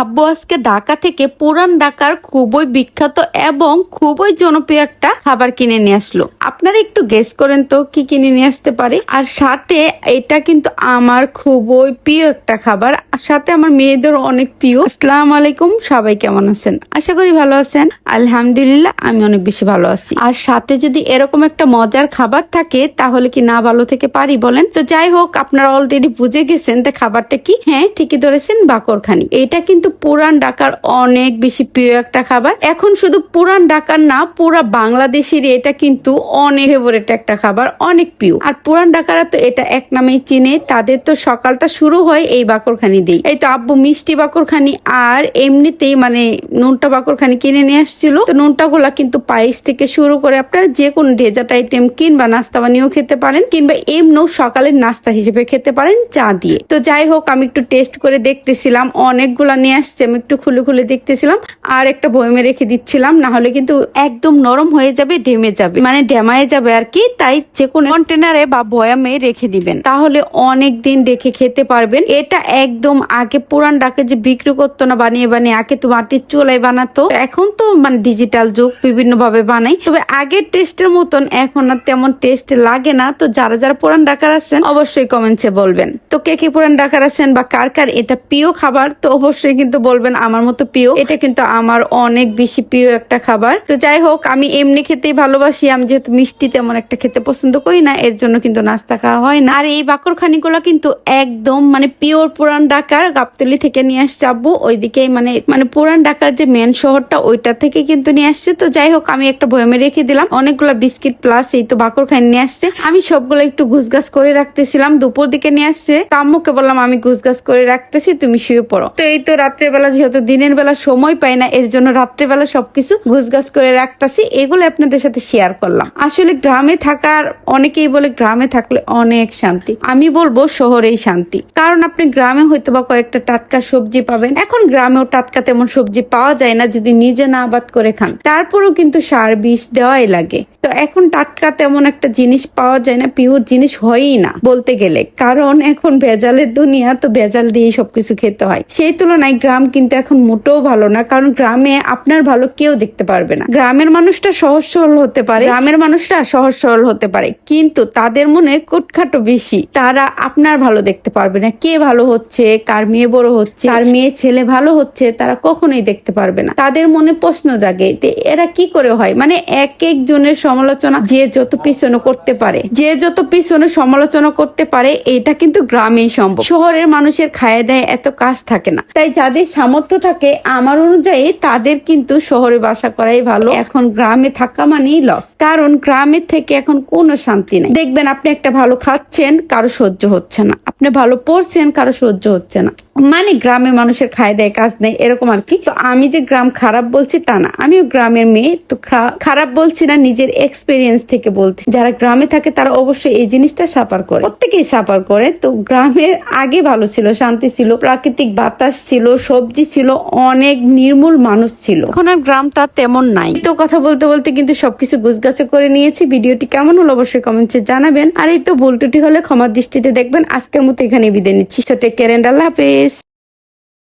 আব্বু আজকে ঢাকা থেকে পুরান ঢাকার খুবই বিখ্যাত এবং খুবই জনপ্রিয় একটা খাবার কিনে নিয়ে আসলো। আপনারা একটু গেস করেন তো কি কিনে নিয়ে আসতে পারে? আর সাথে এটা কিন্তু আমার খুবই প্রিয় একটা খাবার। সাথে আমার মেয়েদের অনেক প্রিয়। আসসালামু আলাইকুম, সবাই কেমন আছেন? আশা করি ভালো আছেন। আলহামদুলিল্লাহ, আমি অনেক বেশি ভালো আছি। আর সাথে যদি এরকম একটা মজার খাবার থাকে, তাহলে কি না ভালো থেকে পারি বলেন? তো যাই হোক, আপনারা অলরেডি বুঝে গেছেন তো খাবারটা কি। হ্যাঁ ঠিকই ধরেছেন, বাকরখানি। এটা কিন্তু পুরান ঢাকার অনেক বেশি প্রিয় একটা খাবার। এখন শুধু পুরান ঢাকার না, পুরা বাংলাদেশের এটা কিন্তু অনেক ফেভারেট একটা খাবার, অনেক প্রিয়। আর পুরান ঢাকারা তো এটা এক নামেই চিনে, তাদের তো সকালটা শুরু হয় এই বাকরখানি দিয়ে এই তো আব্বু মিষ্টি বাকরখানি, আর এমনিতেই মানে নুনটা বাকরখানি কিনে নিয়ে আসছিল। তো নুনটা গুলা কিন্তু পায়েস থেকে শুরু করে আপনারা যে কোনো ডেজার্ট আইটেম কিংবা নাস্তা বানিয়েও খেতে পারেন, কিংবা এমনিও সকালের নাস্তা হিসেবে খেতে পারেন চা দিয়ে। তো যাই হোক, আমি একটু টেস্ট করে দেখতেছিলাম, অনেকগুলা নিয়ে আসছে, আমি একটু খুলে খুলে দেখতেছিলাম, আর একটা বয়মে রেখে দিচ্ছিলাম, না হলে কিন্তু একদম নরম হয়ে যাবে, ডেমে যাবে মানে ডেমায়ে যাবে আর কি, তাই যে কোনো কন্টেনারে বা বয়ামে রেখে দিবেন। তাহলে অনেক দিন দেখে খেতে পারবেন। এটা একদম আগে পুরান ডাকে যে বিক্রি করতো না, বানিয়ে বানিয়ে, আগে তো মাটির চুলাই বানাতো, এখন তো মানে ডিজিটাল যুগ বিভিন্ন ভাবে বানাই। তবে আগের টেস্টের মতন এখন আর তেমন টেস্ট লাগে না। তো যারা যারা পুরান ডাকার আছেন, অবশ্যই কমেন্টসে বলবেন। তো কে কে পুরান ডাকার আছেন বা কার কার এটা প্রিয় খাবার, তো অবশ্যই কিন্তু বলবেন আমার মতো প্রিয়, এটা কিন্তু আমার অনেক বেশি প্রিয় একটা খাবার। তো যাই হোক, আমি এমনি খেতেই ভালোবাসি, আমি যেহেতু মিষ্টি তেমন একটা খেতে পছন্দ করি না, এর জন্য কিন্তু নাস্তা খাওয়া হয় না। আর এই বাকরখানি গুলো কিন্তু একদম মানে পিওর পুরান ঢাকার গাবতলি থেকে নিয়ে আসছে আব্বু ওইদিকে মানে মানে পুরান ঢাকার যে মেন শহরটা, ওইটা থেকে কিন্তু নিয়ে আসছে। তো যাই হোক, আমি একটা বয়মে রেখে দিলাম, অনেকগুলো বিস্কিট প্লাস এই তো বাকরখানি নিয়ে আসছে। আমি সবগুলো একটু গুছগাছ করে রাখতেছিলাম, দুপুর দিকে নিয়ে আসছে। তো আম্মুকে বললাম, আমি গুছগাছ করে রাখতেছি, তুমি শুয়ে পড়ো। তো এই তো রাত্রেবেলা যেহেতু দিনের বেলা সময় পাই না, এর জন্য রাত্রেবেলা সবকিছু গুছগাছ করে রাখতেছি। এগুলো আপনাদের সাথে শেয়ার করলাম। আসলে গ্রামে থাকার, অনেকেই বলে গ্রামে থাকলে অনেক শান্তি। আমি বলব শহরেই শান্তি। কারণ আপনি গ্রামে হয়তো বা কয়েকটা টাটকা সবজি পাবেন। এখন গ্রামেও টাটকা তেমন সবজি পাওয়া যায় না যদি নিজে না আবাদ করে খান। তারপরেও কিন্তু সার বিষ দেওয়াই লাগে। তো এখন টাটকা তেমন একটা জিনিস পাওয়া যায় না পিওর জিনিস হয়ই না বলতে গেলে। কারণ এখন ভেজালের দুনিয়া, তো ভেজাল দিয়ে সবকিছু খেতে হয়। সেই তুলনায় গ্রাম কিন্তু এখন মোটেও ভালো না, কারণ গ্রামে আপনার ভালো কেউ দেখতে পারবে না। গ্রামের মানুষটা সহজ সরল হতে পারে, গ্রামের মানুষরা সহজ সরল হতে পারে, কিন্তু তাদের মনে কুটখাটো বেশি। তারা আপনার ভালো দেখতে পারবে না, কে ভালো হচ্ছে, কার মেয়ে বড় হচ্ছে, কার মেয়ে ছেলে ভালো হচ্ছে, তারা কখনোই দেখতে পারবে না। তাদের মনে প্রশ্ন জাগে এরা কি করে হয়? মানে এক একজনের সমালোচনা যে যত পিছনে করতে পারে, যে যত পিছনে সমালোচনা করতে পারে, এটা কিন্তু গ্রামেই সম্ভব। শহরের মানুষের খায় দেয় এত কাজ থাকে না। তাই যাদের সামর্থ্য থাকে, আমার অনুযায়ী তাদের কিন্তু শহরে বাসা করাই ভালো। এখন গ্রামে থাকা মানেই লস কারণ গ্রামের থেকে এখন কোনো শান্তি নেই। দেখবেন আপনি একটা ভালো খাচ্ছেন, কারও সহ্য হচ্ছে না। আপনি ভালো পড়ছেন, কারও সহ্য হচ্ছে না। মানে গ্রামে মানুষের খায় দেয়, কাজ নেই এরকম আর কি। তো আমি যে গ্রাম খারাপ বলছি তা না। আমিও গ্রামের মেয়ে, তো খারাপ বলছি না, নিজের এক্সপিরিয়েন্স থেকে বলছি যারা গ্রামে থাকে, তারা অবশ্যই এই জিনিসটা সাফার করে। প্রত্যেকেই সাফার করে। তো গ্রামের আগে ভালো ছিল, শান্তি ছিল, প্রাকৃতিক বাতাস ছিল, সবজি ছিল, অনেক নির্মূল মানুষ ছিল। এখন আর গ্রামটা তেমন নাই। তো কথা বলতে বলতে কিন্তু সবকিছু গুছগাছে করে নিয়েছি। ভিডিওটি কেমন হলো অবশ্যই কমেন্টে জানাবেন। আর এই তো ভুল হলে ক্ষমার দৃষ্টিতে দেখবেন। আজকের মতো এখানে বিদায় নিচ্ছি। টেক কেয়ার আল্লাহ হাফেজ।